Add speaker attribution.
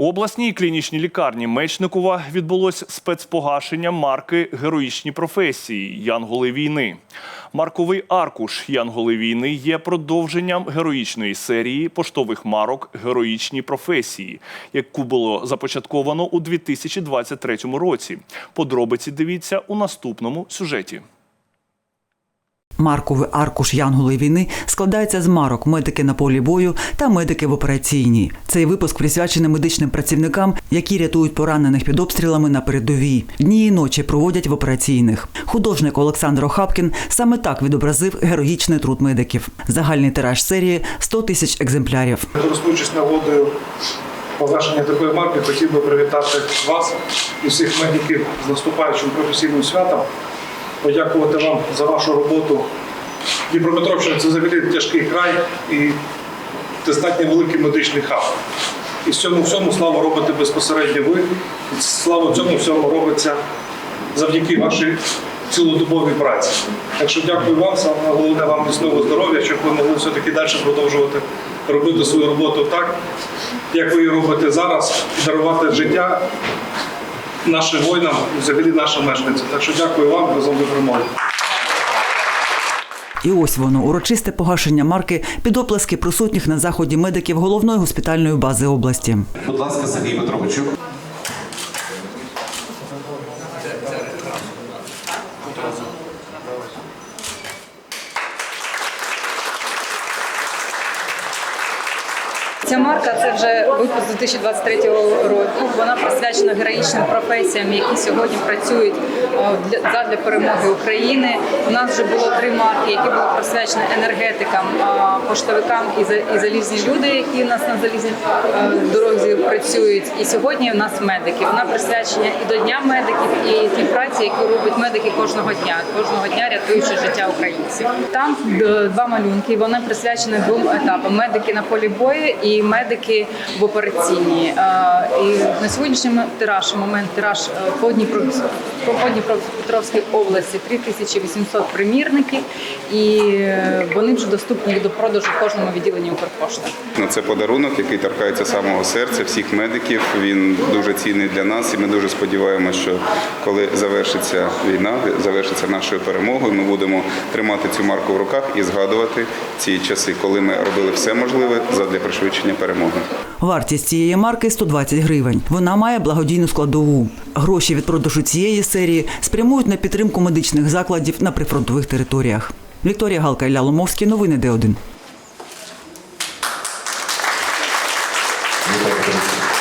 Speaker 1: У обласній клінічній лікарні Мечникова відбулось спецпогашення марки Героїчні професії Янголи війни. Марковий аркуш Янголи війни є продовженням героїчної серії поштових марок Героїчні професії, яку було започатковано у 2023 році. Подробиці дивіться у наступному сюжеті.
Speaker 2: Марковий аркуш Янголи війни складається з марок медики на полі бою та медики в операційній. Цей випуск присвячений медичним працівникам, які рятують поранених під обстрілами на передовій. Дні і ночі проводять в операційних. Художник Олександр Охапкін саме так відобразив героїчний труд медиків. Загальний тираж серії 100 тисяч екземплярів.
Speaker 3: Користуючись нагодою погашення такої марки, хотів би привітати вас і всіх медиків з наступаючим професійним святом, подякувати вам за вашу роботу. Дніпропетровщина це взагалі тяжкий край і достатньо великий медичний хаб. І в цьому всьому славу робите безпосередньо ви. І слава цьому всьому робиться завдяки вашій цілодобовій праці. Так що дякую вам, саме головне вам міцного здоров'я, щоб ви могли все-таки далі продовжувати робити свою роботу так, як ви її робите зараз, дарувати життя нашим воїнам взагалі нашим мешканцям. Так що дякую вам разом до перемоги.
Speaker 2: І ось воно урочисте погашення марки під оплески присутніх на заході медиків головної госпітальної бази області.
Speaker 4: Будь ласка, Сергій Петровичу.
Speaker 5: Ця марка це вже випуск 2023 року. Вона присвячена героїчним професіям, які сьогодні працюють е, для задля перемоги України. У нас вже було три марки, які були присвячені енергетикам, е, поштовикам і за- і залізні люди, які у нас на залізній е, дорозі працюють. І сьогодні у нас медики. Вона присвячена і до дня медиків, і праці, яку роблять медики кожного дня, кожного дня рятуючи життя українців. Там два малюнки. Вони присвячені двом етапам: медики на полі бою і медики в операційній. Е, І на сьогоднішній тираж, момент тираж е, по Дніпро- по по Дніпропетровській області 3800 примірників, і е, вони вже доступні до продажу в кожному відділенні Укрпошти.
Speaker 6: Ну, Це подарунок, який торкається самого серця всіх медиків. Він дуже цінний для нас, і ми дуже сподіваємося, що коли завершиться війна, завершиться нашою перемогою, ми будемо тримати цю марку в руках і згадувати ці часи, коли ми робили все можливе задля пришвидшення перемоги.
Speaker 2: Вартість цієї марки 120 гривень. Вона має благодійну складову. Гроші від продажу цієї серії спрямують на підтримку медичних закладів на прифронтових територіях. Вікторія Галка Ілля Ломовський. Новини Д1.
Speaker 4: Будь ласка.